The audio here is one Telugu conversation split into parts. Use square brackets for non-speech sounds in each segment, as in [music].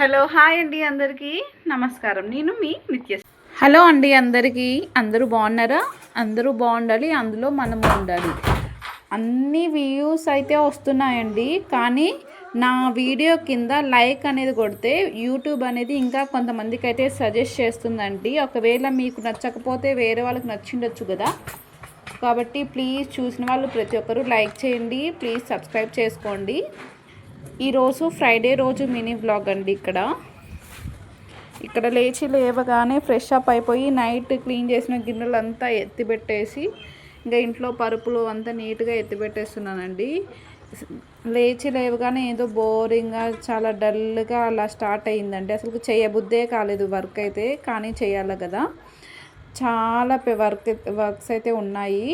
హలో హాయ్ అండి అందరికీ. నమస్కారం. నేను మీ నిత్య హలో అండి అందరికీ. అందరూ బాగున్నారా? అందరూ బాగుండాలి. అందులో మనము ఉండాలి. అన్ని వ్యూస్ అయితే వస్తున్నాయండి. కానీ నా వీడియో కింద లైక్ అనేది కొడితే యూట్యూబ్ అనేది ఇంకా కొంతమందికి అయితే సజెస్ట్ చేస్తుందండి. ఒకవేళ మీకు నచ్చకపోతే వేరే వాళ్ళకి నచ్చిండొచ్చు కదా. కాబట్టి ప్లీజ్ చూసిన వాళ్ళు ప్రతి ఒక్కరూ లైక్ చేయండి. ప్లీజ్ సబ్స్క్రైబ్ చేసుకోండి. ఈరోజు ఫ్రైడే రోజు మినీ బ్లాగ్ అండి ఇక్కడ. ఇక్కడ లేచి లేవగానే ఫ్రెష్ అప్ అయిపోయి నైట్ క్లీన్ చేసిన గిన్నెలు అంతా ఎత్తిపెట్టేసి ఇంకా ఇంట్లో పరుపులు అంతా నీట్గా ఎత్తిపెట్టేస్తున్నానండి లేచి లేవగానే ఏదో బోరింగ్గా చాలా డల్గా అలా స్టార్ట్ అయ్యిందండి. అసలు చేయబుద్దే కాలేదు వర్క్ అయితే కానీ చేయాలి కదా. చాలా వర్క్ వర్క్స్ అయితే ఉన్నాయి.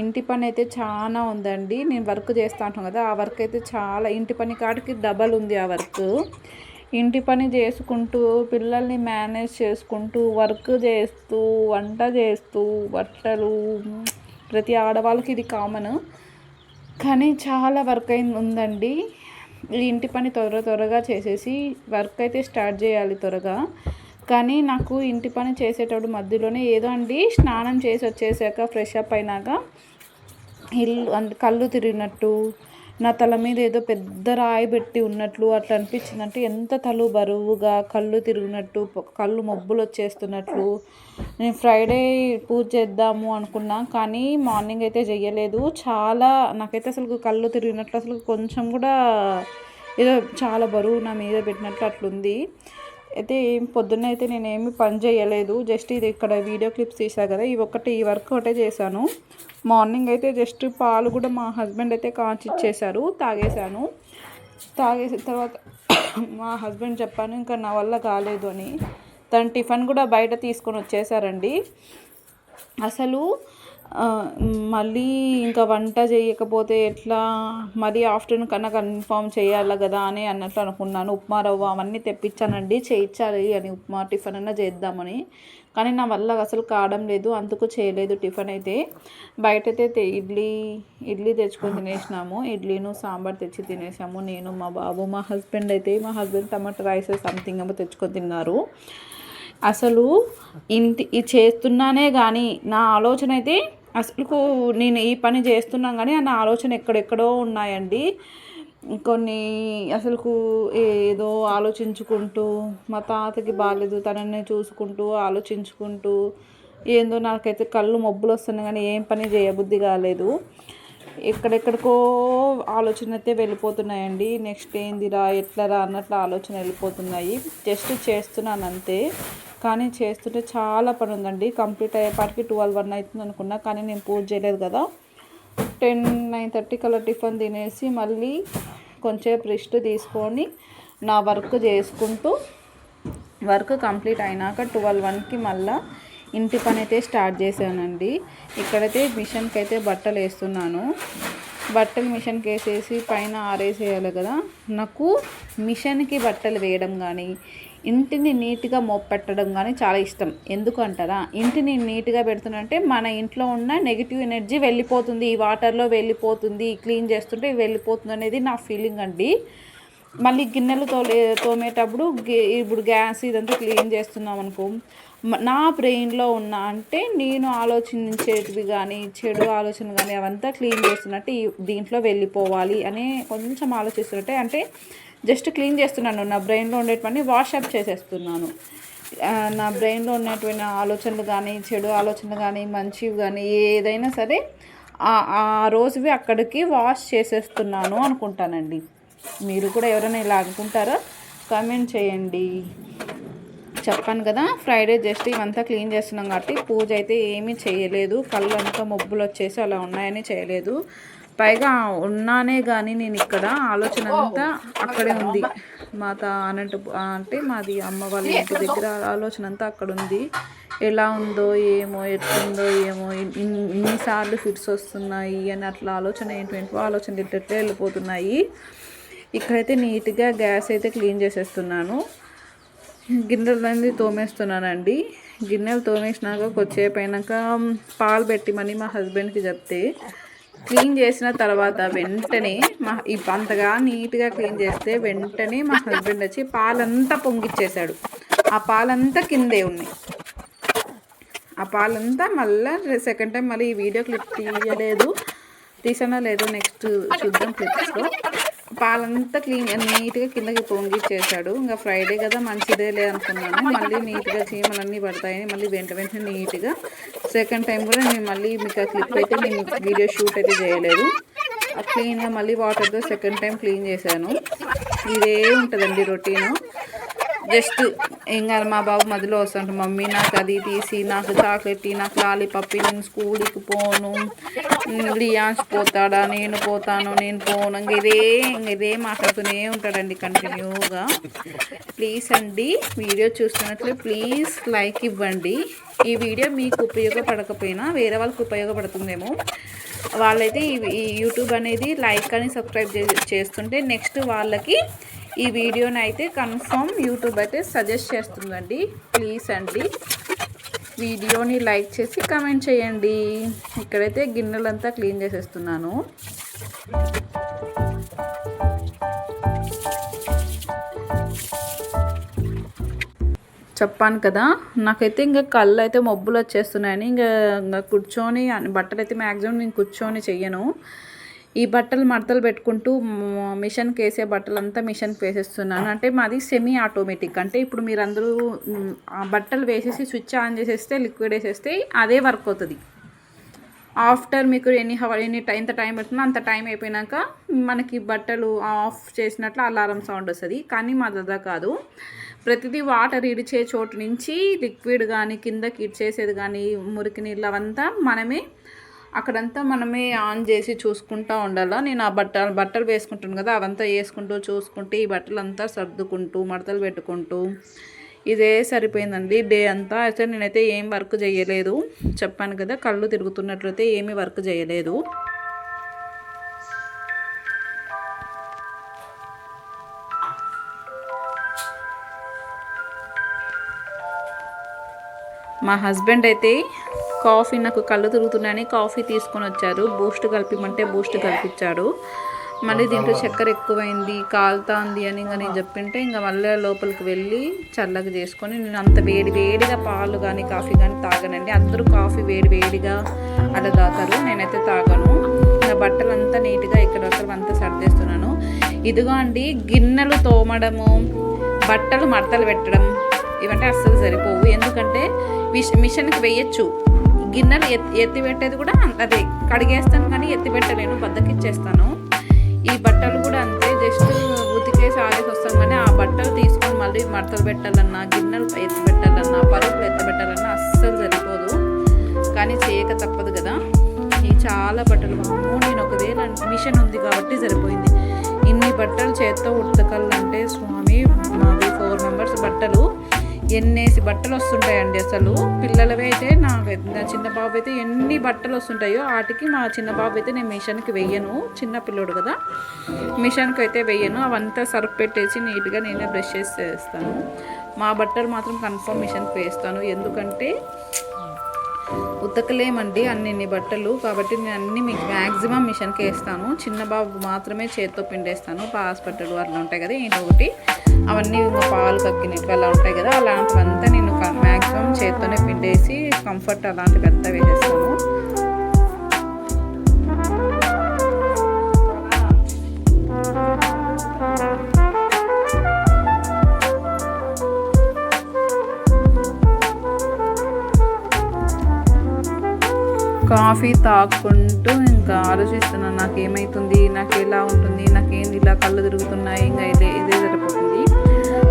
ఇంటి పని అయితే చాలా ఉందండి. నేను వర్క్ చేస్తా ఉంటాను కదా ఆ వర్క్ అయితే చాలా ఇంటి పని కాడికి డబల్ ఉంది ఆ వర్క్. ఇంటి పని చేసుకుంటూ పిల్లల్ని మేనేజ్ చేసుకుంటూ వర్క్ చేస్తూ వంట చేస్తూ బట్టలు ప్రతి ఆడవాళ్ళకి ఇది కామన్. కానీ చాలా వర్క్ అయింది ఉందండి. ఈ ఇంటి పని త్వర త్వరగా చేసేసి వర్క్ అయితే స్టార్ట్ చేయాలి త్వరగా. కానీ నాకు ఇంటి పని చేసేటప్పుడు మధ్యలోనే ఏదో అండి స్నానం చేసి వచ్చేసాక ఫ్రెష్ అప్ అయినాక ఇల్లు అంటే కళ్ళు తిరిగినట్టు నా తల మీద ఏదో పెద్ద రాయి పెట్టి ఉన్నట్లు అట్లా అనిపించింది అంటే ఎంత తలు బరువుగా కళ్ళు తిరిగినట్టు కళ్ళు మబ్బులు వచ్చేస్తున్నట్లు. నేను ఫ్రైడే పూజ చేద్దాము అనుకున్నా కానీ మార్నింగ్ అయితే చెయ్యలేదు. చాలా నాకైతే అసలు కళ్ళు తిరిగినట్లు అసలు కొంచెం కూడా ఏదో చాలా బరువు నా మీద పెట్టినట్లు అట్లుంది. అయితే ఏం పొద్దున్న అయితే నేను ఏమి పని చేయలేదు. జస్ట్ ఇది ఇక్కడ వీడియో క్లిప్స్ తీసా కదా ఇవి ఒకటి ఈ వర్క్ ఒకటే చేశాను. మార్నింగ్ అయితే జస్ట్ పాలు కూడా మా హస్బెండ్ అయితే కాంచి ఇచ్చేశారు తాగేశాను. తాగేసిన తర్వాత [coughs] మా హస్బెండ్ చెప్పాను ఇంకా నా వల్ల కాలేదు అని. తను టిఫిన్ కూడా బయట తీసుకొని వచ్చేసారండి. అసలు మళ్ళీ ఇంకా వంట చేయకపోతే ఎట్లా? మళ్ళీ ఆఫ్టర్నూన్ కన్నా కన్ఫామ్ చేయాలి కదా అని అన్నట్లు అనుకున్నాను. ఉప్మా రవ్వ అవన్నీ తెప్పించానండి. చేయించాలి అని ఉప్మా టిఫిన్ అన్నా చేద్దామని. కానీ నా వల్ల అసలు కావడం లేదు. అందుకు చేయలేదు టిఫిన్ అయితే. బయట అయితే ఇడ్లీ ఇడ్లీ తెచ్చుకొని తినేసినాము. ఇడ్లీను సాంబార్ తెచ్చి తినేసాము. నేను మా బాబు మా హస్బెండ్ అయితే మా హస్బెండ్ టమాటా రైస్ సంథింగ్ ఏమో తెచ్చుకొని తిన్నారు. అసలు ఇంటి ఇది చేస్తున్నానే కానీ నా ఆలోచన అయితే అసలు నేను ఈ పని చేస్తున్నాను కానీ నా ఆలోచన ఎక్కడెక్కడో ఉన్నాయండి. కొన్ని అసలుకు ఏదో ఆలోచించుకుంటూ మా తాతకి బాగాలేదు తనని చూసుకుంటూ ఆలోచించుకుంటూ ఏందో నాకైతే కళ్ళు మబ్బులు వస్తున్నాయి కానీ ఏం పని చేయబుద్ధి కాలేదు. ఎక్కడెక్కడికో ఆలోచన అయితే వెళ్ళిపోతున్నాయండి. నెక్స్ట్ ఏందిరా ఎట్లరా అన్నట్లు ఆలోచన వెళ్ళిపోతున్నాయి. జస్ట్ చేస్తున్నాను అంతే కానీ చేస్తుంటే చాలా పని ఉందండి కంప్లీట్ అయ్యేపాటికి ట్వెల్వ్ వన్ అవుతుంది అనుకున్నా కానీ నేను పూజ చేయలేదు కదా. టెన్ నైన్ థర్టీ కల్లా టిఫిన్ తినేసి మళ్ళీ కొంచెంసేపు రెస్ట్ తీసుకొని నా వర్క్ చేసుకుంటూ వర్క్ కంప్లీట్ అయినాక ట్వెల్వ్ వన్కి మళ్ళీ ఇంటి పని అయితే స్టార్ట్ చేశానండి. ఇక్కడైతే మిషన్కి అయితే బట్టలు వేస్తున్నాను. బట్టలు మిషన్కి వేసేసి పైన ఆరేసేయాలి కదా. నాకు మిషన్కి బట్టలు వేయడం కానీ ఇంటిని నీట్గా మోపెట్టడం కానీ చాలా ఇష్టం. ఎందుకు అంటారా ఇంటిని నీట్గా పెడుతుందంటే మన ఇంట్లో ఉన్న నెగిటివ్ ఎనర్జీ వెళ్ళిపోతుంది. ఈ వాటర్లో వెళ్ళిపోతుంది. క్లీన్ చేస్తుంటే వెళ్ళిపోతుంది అనేది నా ఫీలింగ్ అండి. మళ్ళీ గిన్నెలు తోలే తోమేటప్పుడు ఇప్పుడు గ్యాస్ ఇదంతా క్లీన్ చేస్తున్నాం అనుకో నా బ్రెయిన్లో ఉన్న అంటే నేను ఆలోచించేటివి కానీ చెడు ఆలోచన కానీ అవంతా క్లీన్ చేస్తున్నట్టు దీంట్లో వెళ్ళిపోవాలి అని కొంచెం ఆలోచిస్తున్నట్టే. అంటే జస్ట్ క్లీన్ చేస్తున్నాను నా బ్రెయిన్లో ఉండేటువంటి వాషప్ చేసేస్తున్నాను. నా బ్రెయిన్లో ఉన్నటువంటి ఆలోచనలు కానీ చెడు ఆలోచనలు కానీ మంచివి కానీ ఏదైనా సరే ఆ రోజువి అక్కడికి వాష్ చేసేస్తున్నాను అనుకుంటానండి. మీరు కూడా ఎవరైనా ఇలా అనుకుంటారో? కామెంట్ చేయండి. చెప్పాను కదా ఫ్రైడే జస్ట్ ఇవంతా క్లీన్ చేస్తున్నాం కాబట్టి పూజ అయితే ఏమీ చేయలేదు. కళ్ళు అంతా మబ్బులు వచ్చేసి అలా ఉన్నాయని చేయలేదు. పైగా ఉన్నానే కానీ నేను ఇక్కడ ఆలోచన అంతా అక్కడే ఉంది. మాత అనంత అంటే మాది అమ్మ వాళ్ళ ఇంటి దగ్గర ఆలోచన అంతా అక్కడ ఉంది. ఎలా ఉందో ఏమో ఎట్లుందో ఏమో ఇన్నిసార్లు ఫిట్స్ వస్తున్నాయి అని అట్లా ఆలోచన ఏంటంటే ఆలోచన ఎట్లెట్లే వెళ్ళిపోతున్నాయి. ఇక్కడైతే నీట్గా గ్యాస్ అయితే క్లీన్ చేసేస్తున్నాను. గిన్నెలన్నీ తోమేస్తున్నానండి. గిన్నెలు తోమేసినాక కొద్దిసేపు అయినాక పాలు పెట్టిమని మా హస్బెండ్కి చెప్తే క్లీన్ చేసిన తర్వాత వెంటనే మా ఈ అంతగా నీట్గా క్లీన్ చేస్తే వెంటనే మా హస్బెండ్ వచ్చి పాలంతా పొంగిచ్చేశాడు ఆ పాలంతా కిందే ఉన్నాయి. ఆ పాలంతా మళ్ళీ సెకండ్ టైం మళ్ళీ ఈ వీడియో క్లిప్ తీయలేదు. తీసానా లేదో నెక్స్ట్ చూద్దాం క్లిప్స్లో. పాలంతా క్లీన్ నీట్గా కిందకి పొంగిచ్చేసాడు. ఇంకా ఫ్రైడే కదా మంచిదే లే అనుకున్నాను. మళ్ళీ నీట్గా చీమలన్నీ పడతాయని మళ్ళీ వెంట వెంటనే నీట్గా సెకండ్ టైం కూడా నేను మళ్ళీ మీకు ఆ క్లిప్ అయితే నేను వీడియో షూట్ అయితే చేయలేదు. ఆ క్లీన్గా మళ్ళీ వాటర్తో సెకండ్ టైం క్లీన్ చేశాను. ఇదే ఉంటుందండి రొటీను జస్ట్ ఇంకా మా బాబు మధ్యలో వస్తుంటాడు మమ్మీ నాకు అది తీసి నాకు చాక్లెట్ నాకు లాలీపప్పి నేను స్కూల్కి పోను. లియాన్స్ పోతాడా? నేను పోతాను నేను పోను. ఇంక ఇదే ఇంక ఇదే మాట్లాడుతూనే ఉంటాడండి కంటిన్యూగా ప్లీజ్ అండి వీడియో చూస్తున్నట్లు ప్లీజ్ లైక్ ఇవ్వండి. ఈ వీడియో మీకు ఉపయోగపడకపోయినా వేరే వాళ్ళకి ఉపయోగపడుతుందేమో. వాళ్ళైతే ఈ యూట్యూబ్ అనేది లైక్ అని సబ్స్క్రైబ్ చేస్తుంటే నెక్స్ట్ వాళ్ళకి ఈ వీడియోని అయితే కన్ఫర్మ్ యూట్యూబ్ అయితే సజెస్ట్ చేస్తుందండి. ప్లీజ్ అండి వీడియోని లైక్ చేసి కమెంట్ చేయండి. ఇక్కడైతే గిన్నెలంతా క్లీన్ చేసేస్తున్నాను. చెప్పాను కదా నాకైతే ఇంకా కళ్ళు అయితే మబ్బులు వచ్చేస్తున్నాయని ఇంకా ఇంకా కూర్చొని బట్టలు అయితే మ్యాక్సిమం నేను కూర్చొని చెయ్యను. ఈ బట్టలు మడతలు పెట్టుకుంటూ మిషన్కి వేసే బట్టలు అంతా మిషన్కి వేసేస్తున్నాను అంటే మాది సెమీ ఆటోమేటిక్ అంటే ఇప్పుడు మీరు అందరూ బట్టలు వేసేసి స్విచ్ ఆన్ చేసేస్తే లిక్విడ్ వేసేస్తే అదే వర్క్ అవుతుంది. ఆఫ్టర్ మీకు ఎన్ని హవర్ ఎన్ని ఎంత టైం పడుతుందో అంత టైం అయిపోయినాక మనకి బట్టలు ఆఫ్ చేసినట్లు అలారం సౌండ్ వస్తుంది. కానీ మా దదా కాదు. ప్రతిదీ వాటర్ ఇడిచే చోటు నుంచి లిక్విడ్ కానీ కిందకి ఇడ్చేసేది కానీ మురికి నీళ్ళు అవంతా మనమే అక్కడంతా మనమే ఆన్ చేసి చూసుకుంటూ ఉండాలా? నేను ఆ బట్టలు బట్టలు వేసుకుంటాను కదా అవంతా వేసుకుంటూ చూసుకుంటూ ఈ బట్టలు అంతా సర్దుకుంటూ మడతలు పెట్టుకుంటూ ఇదే సరిపోయిందండి. డే అంతా అయితే నేనైతే ఏం వర్క్ చేయలేదు. చెప్పాను కదా కళ్ళు తిరుగుతున్నట్లయితే ఏమీ వర్క్ చేయలేదు. మా హస్బెండ్ అయితే కాఫీ నాకు కళ్ళు తిరుగుతున్నాయని కాఫీ తీసుకొని వచ్చారు. బూస్ట్ కలిపిమంటే బూస్ట్ కలిపించాడు మళ్ళీ దీంట్లో చక్కెర ఎక్కువైంది కాలుతాంది అని ఇంకా నేను చెప్పింటే ఇంకా మళ్ళీ లోపలికి వెళ్ళి చల్లగా చేసుకొని నేను అంత వేడి వేడిగా పాలు కానీ కాఫీ కానీ తాగనండి. అందరూ కాఫీ వేడి వేడిగా అలా తాగుతారు. నేనైతే తాగను. ఇంకా బట్టలు అంతా నీట్గా ఇక్కడ అంతా సర్దేస్తున్నాను. ఇదిగో అండి గిన్నెలు తోమడము బట్టలు మడతలు పెట్టడం ఇవంటే అస్సలు సరిపోవు. ఎందుకంటే మిషన్కి వేయచ్చు. గిన్నెలు ఎత్తి ఎత్తి పెట్టేది కూడా అదే కడిగేస్తాను కానీ ఎత్తి పెట్టలేను బద్దకిచ్చేస్తాను ఈ బట్టలు కూడా అంతే జస్ట్ ఉతికేసి ఆడేసి వస్తాం కానీ ఆ బట్టలు తీసుకొని మళ్ళీ మడతలు పెట్టాలన్నా గిన్నెలు ఎత్తి పెట్టాలన్నా పరుపులు ఎత్తి పెట్టాలన్నా అస్సలు సరిపోదు. కానీ చేయక తప్పదు కదా. ఈ చాలా బట్టలు అమ్మో నేను ఒకవేళ మిషన్ ఉంది కాబట్టి సరిపోయింది. ఇన్ని బట్టలు చేత్తో ఉతకాలంటే స్వామి మావి ఫోర్ మెంబర్స్ బట్టలు ఎన్నేసి బట్టలు వస్తుంటాయండి అసలు. పిల్లలవి అయితే నా నా చిన్న బాబు అయితే ఎన్ని బట్టలు వస్తుంటాయో వాటికి మా చిన్న బాబు అయితే నేను మిషన్కి వెయ్యను. చిన్న పిల్లోడు కదా. మిషన్కి అయితే వెయ్యను. అవంతా సర్ఫ్ పెట్టేసి నీట్గా నేనే బ్రష్ చేసి చేస్తాను మా బట్టలు మాత్రం కన్ఫర్మ్ మిషన్కి వేస్తాను. ఎందుకంటే ఉతకలేమండి అన్ని బట్టలు. కాబట్టి నేను అన్ని మీకు మ్యాక్సిమం మిషన్కి వేస్తాను చిన్న బాబు మాత్రమే చేత్తో పిండేస్తాను. హాస్పిటల్ అట్లా ఉంటాయి కదా ఏంటి ఒకటి. అవన్నీ ఇంకా పాలు కక్కినట్టు అలా ఉంటాయి కదా అలాంటివంతా నేను మ్యాక్సిమం చేత్తోనే పిండేసి కంఫర్ట్ అలాంటివి అంతా వేసేస్తాను. కాఫీ తాక్కుంటూ ఇంకా ఆలోచిస్తున్నాను నాకు ఏమవుతుంది నాకు ఎలా ఉంటుంది నాకేంది ఇలా కళ్ళు తిరుగుతున్నాయి ఇంకా ఇదే ఇదే సరిపోతుంది.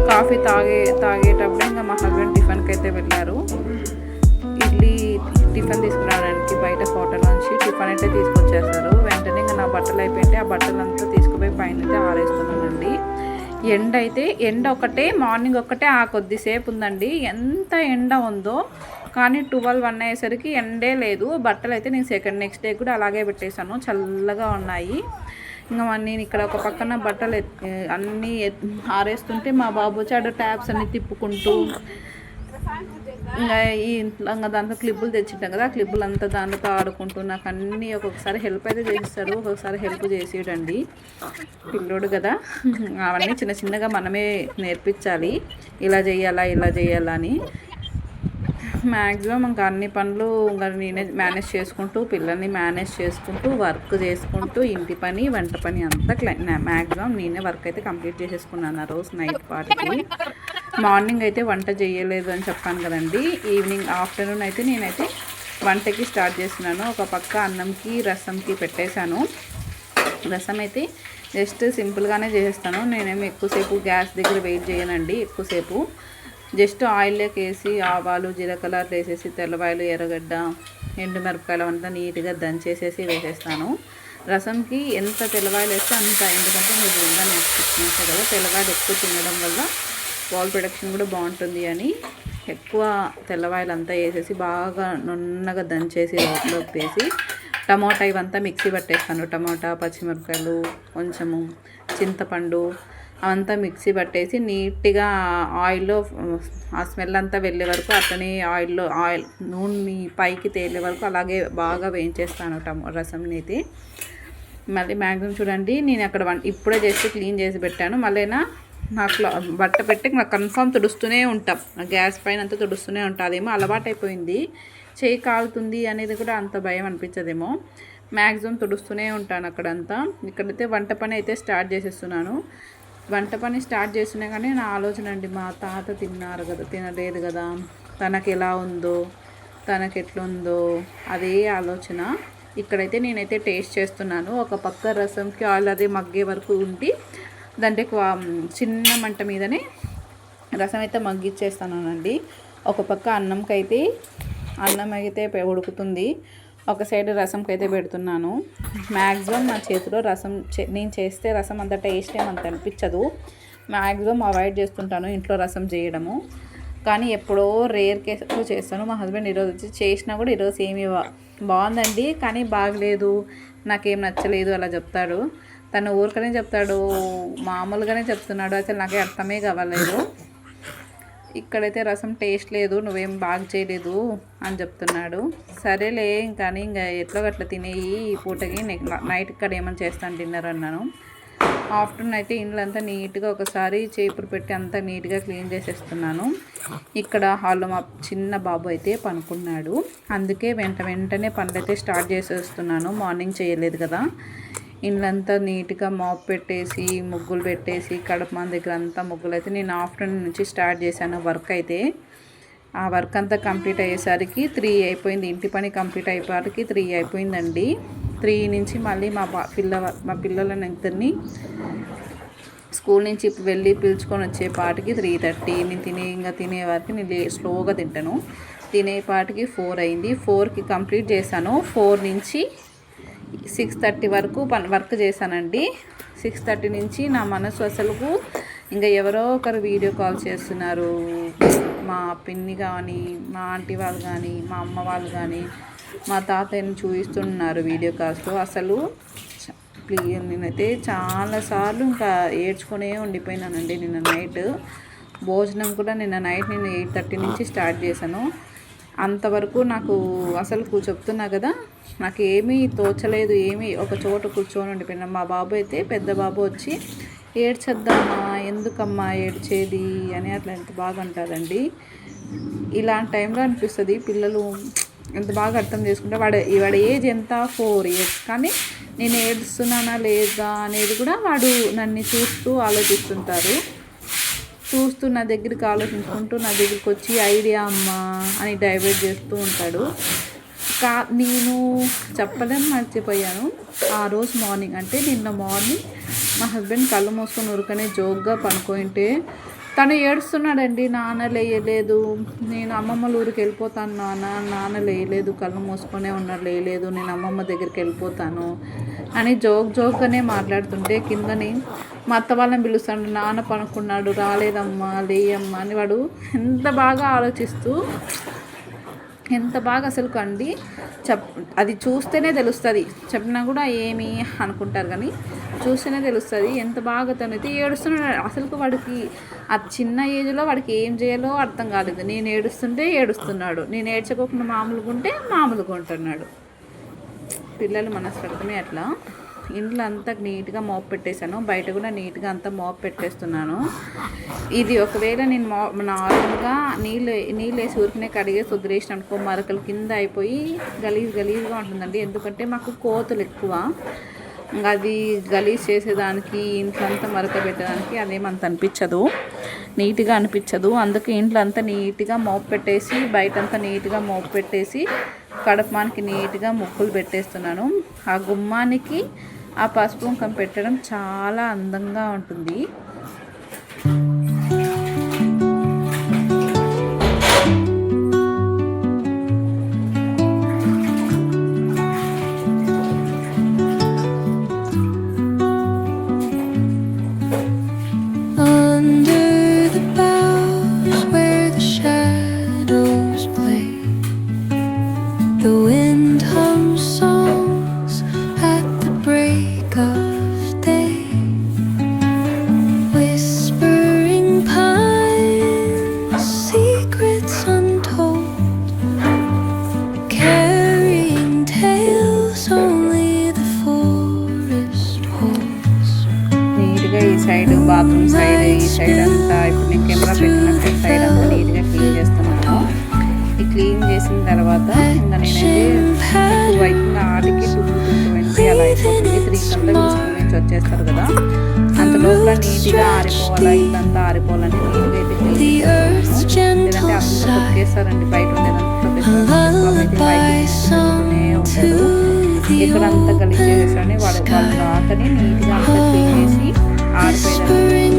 కాఫీ తాగే తాగేటప్పుడు ఇంకా మా హస్బెండ్ టిఫిన్కి అయితే వెళ్ళారు. ఇడ్లీ టిఫిన్ తీసుకురావడానికి బయట హోటల్ నుంచి టిఫిన్ అయితే తీసుకొచ్చేస్తారు. వెంటనే ఇంకా నా బట్టలు అయిపోయింటే ఆ బట్టలు అంతా తీసుకుపోయి పైన అయితే ఆరేస్తున్నానండి ఎండ అయితే ఎండ ఒకటే మార్నింగ్ ఒకటే ఆ కొద్దిసేపు ఉందండి. ఎంత ఎండ ఉందో కానీ ట్వెల్వ్ వన్ అయ్యేసరికి ఎండే లేదు. బట్టలు అయితే నేను సెకండ్ నెక్స్ట్ డే కూడా అలాగే పెట్టేశాను. చల్లగా ఉన్నాయి. ఇంకా నేను ఇక్కడ ఒక పక్కన బట్టలు అన్నీ ఆరేస్తుంటే మా బాబు చాడు ట్యాబ్స్ అన్నీ తిప్పుకుంటూ. ఇంకా ఈ ఇంకా దాంట్లో క్లిప్పులు తెచ్చింటాం కదా ఆ క్లిప్పులు అంతా దాంతో ఆడుకుంటూ నాకు అన్నీ ఒక్కొక్కసారి హెల్ప్ అయితే చేస్తాడు ఒక్కొక్కసారి హెల్ప్ చేసేయడండి. పిల్లోడు కదా. అవన్నీ చిన్న చిన్నగా మనమే నేర్పించాలి. ఇలా చేయాలా ఇలా చేయాలా అని. మ్యాక్సిమం ఇంకా అన్ని పనులు ఇంకా నేనే మేనేజ్ చేసుకుంటూ పిల్లల్ని మేనేజ్ చేసుకుంటూ వర్క్ చేసుకుంటూ ఇంటి పని వంట పని అంతా క్లై మ్యాక్సిమం నేనే వర్క్ అయితే కంప్లీట్ చేసేసుకున్నాను ఆ రోజు నైట్ పార్టీకి మార్నింగ్ అయితే వంట చేయలేదు అని చెప్పాను కదండి. ఈవినింగ్ ఆఫ్టర్నూన్ అయితే నేనైతే వంటకి స్టార్ట్ చేస్తున్నాను. ఒక పక్క అన్నంకి రసంకి పెట్టేశాను. రసం అయితే జస్ట్ సింపుల్గానే చేసేస్తాను. నేనేమి ఎక్కువసేపు గ్యాస్ దగ్గర వెయిట్ చేయనండి ఎక్కువసేపు. జస్ట్ ఆయిల్లోకి వేసి ఆవాలు జీలకర్ర వేసేసి తెల్లవాయలు ఎర్రగడ్డ ఎండుమిరపకాయలు అంతా నీట్గా దంచేసేసి వేసేస్తాను. రసంకి ఎంత తెల్లవాయలు వేస్తే అంత ఎందుకంటే మీరు ఉందా నాకు కదా తెల్లవాయలు ఎక్కువ తినడం వల్ల వాల్ ప్రొడక్షన్ కూడా బాగుంటుంది అని ఎక్కువ తెల్లవాయలు అంతా వేసేసి బాగా నున్నగా దంచేసి రోట్లోకి వేసి టమోటా ఇవంతా మిక్సీ పట్టేస్తాను. టమోటా పచ్చిమిరపకాయలు కొంచెము చింతపండు అవంతా మిక్సీ పట్టేసి నీట్గా ఆయిల్లో ఆ స్మెల్ అంతా వెళ్ళే వరకు అట్లనే ఆయిల్లో ఆయిల్ నూనె పైకి తేలే వరకు అలాగే బాగా వేయించేస్తాను టమో రసంని అయితే మళ్ళీ మ్యాక్సిమం చూడండి నేను అక్కడ వన్ ఇప్పుడే చేసి క్లీన్ చేసి పెట్టాను. మళ్ళీనా నాకు బట్ట పెట్టి నాకు కన్ఫామ్ తుడుస్తూనే ఉంటాం. గ్యాస్ పైన అంతా తుడుస్తూనే ఉంటాం. అదేమో చేయి కాలుతుంది అనేది కూడా అంత భయం అనిపించదేమో. మ్యాక్సిమం తుడుస్తూనే ఉంటాను అక్కడంతా. ఇక్కడైతే వంట పని అయితే స్టార్ట్ చేసేస్తున్నాను. వంట పని స్టార్ట్ చేసినా కానీ నా ఆలోచన అండి మా తాత తిన్నారు కదా తినలేదు కదా తనకి ఎలా ఉందో తనకు ఎట్లుందో అదే ఆలోచన. ఇక్కడైతే నేనైతే టేస్ట్ చేస్తున్నాను. ఒక పక్క రసంకి ఆయిల్ అదే మగ్గే వరకు ఉండి దాంట్లో చిన్న మంట మీదనే రసం అయితే మగ్గిచ్చేస్తానండి ఒక పక్క అన్నంకైతే అన్నం అయితే ఉడుకుతుంది. ఒక సైడ్ రసంకి అయితే పెడుతున్నాను. మ్యాక్సిమం నా చేతిలో రసం నేను చేస్తే రసం అంత టేస్ట్ ఏమంత అనిపించదు. మ్యాక్సిమం అవాయిడ్ చేస్తుంటాను ఇంట్లో రసం చేయడము. కానీ ఎప్పుడో రేర్ కేసులో చేస్తాను. మా హస్బెండ్ ఈరోజు వచ్చి చేసినా కూడా ఈరోజు ఏమి బాగుందండి కానీ బాగలేదు. నాకేం నచ్చలేదు అలా చెప్తాడు. తను ఊరికనే చెప్తాడు మామూలుగానే చెప్తున్నాడు. అసలు నాకే అర్థమే కావలేదు ఇక్కడైతే రసం టేస్ట్ లేదు నువ్వేం బాగా చేయలేదు అని చెప్తున్నాడు. సరేలే కానీ ఇంకా ఎట్లా గట్లా తినేయి ఈ పూటకి. నైట్ ఇక్కడ ఏమైనా చేస్తాను డిన్నర్ అన్నాను. ఆఫ్టర్నూన్ అయితే ఇండ్లంతా నీట్గా ఒకసారి చేపురు పెట్టి అంతా నీట్గా క్లీన్ చేసేస్తున్నాను. ఇక్కడ హాల్లో మా చిన్న బాబు అయితే పనుకున్నాడు. అందుకే వెంట వెంటనే పనులైతే స్టార్ట్ చేసేస్తున్నాను. మార్నింగ్ చేయలేదు కదా. ఇండ్లంతా నీట్గా మాప్ పెట్టేసి ముగ్గులు పెట్టేసి కడప మన దగ్గర అంతా ముగ్గులు అయితే నేను ఆఫ్టర్నూన్ నుంచి స్టార్ట్ చేశాను వర్క్ అయితే. ఆ వర్క్ అంతా కంప్లీట్ అయ్యేసరికి త్రీ అయిపోయింది. ఇంటి పని కంప్లీట్ అయిపోయేసరికి త్రీ అయిపోయిందండి. త్రీ నుంచి మళ్ళీ మా పిల్ల మా పిల్లలని ఇద్దరిని స్కూల్ నుంచి వెళ్ళి పిలుచుకొని వచ్చే పాటికి త్రీ థర్టీ. నేను తినే ఇంకా తినే వరకు నేను స్లోగా తింటాను. తినే పాటికి ఫోర్ అయింది. ఫోర్కి కంప్లీట్ చేశాను. ఫోర్ నుంచి సిక్స్ థర్టీ వరకు పని వర్క్ చేశానండి. సిక్స్ థర్టీ నుంచి నా మనసు అసలుకు ఇంకా ఎవరో ఒకరు వీడియో కాల్ చేస్తున్నారు. మా పిన్ని కానీ మా ఆంటీ వాళ్ళు కానీ మా అమ్మ వాళ్ళు కానీ మా తాతయ్యని చూపిస్తున్నారు వీడియో కాల్స్లో. అసలు క్లియర్ నేనైతే చాలాసార్లు ఇంకా ఏడ్చుకునే ఉండిపోయినానండి నిన్న నైట్. భోజనం కూడా నిన్న నైట్ నేను ఎయిట్ థర్టీ నుంచి స్టార్ట్ చేశాను. అంతవరకు నాకు అసలు చెప్తున్నా కదా నాకు ఏమీ తోచలేదు ఏమీ ఒక చోట కూర్చొని ఉండిపోయినా. మా బాబు అయితే పెద్ద బాబు వచ్చి ఏడ్చద్దామా ఎందుకమ్మా ఏడ్చేది? అని అట్లా ఎంత బాగా అంటారండి ఇలాంటి టైంలో అనిపిస్తుంది పిల్లలు ఎంత బాగా అర్థం చేసుకుంటే వాడు వాడి ఏజ్ ఎంత? Four years. కానీ నేను ఏడుస్తున్నానా లేదా అనేది కూడా వాడు నన్ను చూస్తూ ఆలోచిస్తుంటారు. చూస్తూ నా దగ్గరికి ఆలోచించుకుంటూ నా దగ్గరికి వచ్చి ఐడియా అమ్మా అని డైవర్ట్ చేస్తూ ఉంటాడు. కా నేను చెప్పలేం మర్చిపోయాను. ఆ రోజు మార్నింగ్ అంటే నిన్న మార్నింగ్ మా హస్బెండ్ కళ్ళు మూసుకొని ఉరకనే జోక్గా పనుకుంటే తను ఏడుస్తున్నాడండి నాన్న లేయలేదు. నేను అమ్మమ్మల ఊరికి వెళ్ళిపోతాను నాన్న. నాన్న లేయలేదు. కళ్ళు మూసుకొనే ఉన్నాడు. లేయలేదు. నేను అమ్మమ్మ దగ్గరికి వెళ్ళిపోతాను అని జోక్ జోక్గానే మాట్లాడుతుంటే కిందని మా అత్త వాళ్ళని పిలుస్తాడు. నాన్న పనుకున్నాడు. రాలేదమ్మా. లేయమ్మా అని వాడు ఎంత బాగా ఆలోచిస్తూ ఎంత బాగా అసలు కండి చెప్ అది చూస్తేనే తెలుస్తుంది. చెప్పినా కూడా ఏమి అనుకుంటారు కానీ చూస్తేనే తెలుస్తుంది. ఎంత బాగా తనైతే ఏడుస్తున్నాడు. అసలు వాడికి ఆ చిన్న ఏజ్లో వాడికి ఏం చేయాలో అర్థం కాలేదు. నేను ఏడుస్తుంటే ఏడుస్తున్నాడు. నేను ఏడ్చకోకుండా మామూలుగా ఉంటే మామూలుగా ఉంటున్నాడు పిల్లలు మనస్తత్వమే అట్లా. ఇంట్లో అంతా నీట్గా మోప్ పెట్టేశాను. బయట కూడా నీట్గా అంతా మోప్ పెట్టేస్తున్నాను. ఇది ఒకవేళ నేను మో నార్మల్గా నీళ్ళు నీళ్ళు వేసి ఊరికనే కడిగేసి వదిలేసిన అనుకో మరకలు కింద అయిపోయి గలీజ్ గలీజ్గా ఉంటుందండి. ఎందుకంటే మాకు కోతులు ఎక్కువ. ఇంకా అది గలీజ్ చేసేదానికి ఇంట్లో అంతా మరక పెట్టడానికి అదేమంత అనిపించదు. నీట్గా అనిపించదు. అందుకే ఇంట్లో అంతా నీట్గా మోపు పెట్టేసి బయట అంతా నీట్గా మోపు పెట్టేసి కడపమానికి నీట్గా ముక్కులు పెట్టేస్తున్నాను. ఆ గుమ్మానికి ఆ పసుపు కుంకం పెట్టడం చాలా అందంగా ఉంటుంది. స్కూల్ నుంచి వచ్చేస్తారు కదా. అంత లోపల నీట్గా ఆరిపోవాలా? ఇల్లంతా ఆరిపోవాలని నీట్గా అయితే లేదంటే తొక్కేస్తారండి. బయట ఉండేదంతా song to the ఇక్కడంతా గలీజ్ open చేసేసాను వాళ్ళు రాకని నీట్గా అంతా క్లీన్ చేసి Whispering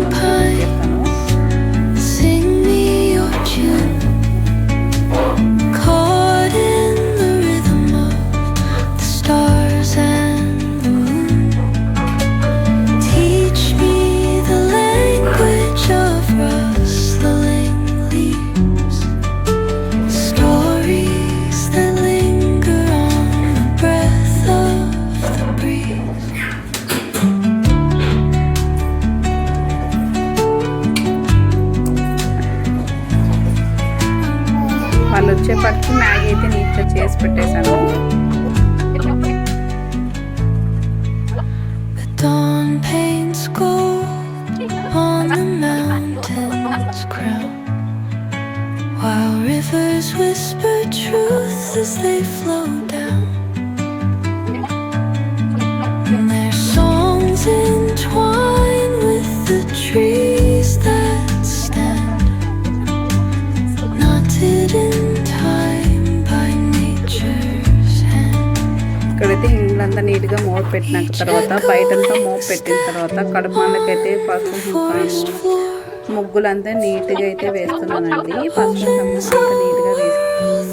whisper truth as they flow down. And their songs entwine with the trees that stand, knotted in time by nature's hand. ఇక్కడైతే ఇల్లంతా నీట్గా మోపు పెట్టినాక తర్వాత బయటంతా మోపు పెట్టిన తర్వాత కడుపాలకైతే పసుపు. ముగ్గులంతా నీట్గా అయితే వేస్తున్నానండి పసుపు అంతా నీట్గా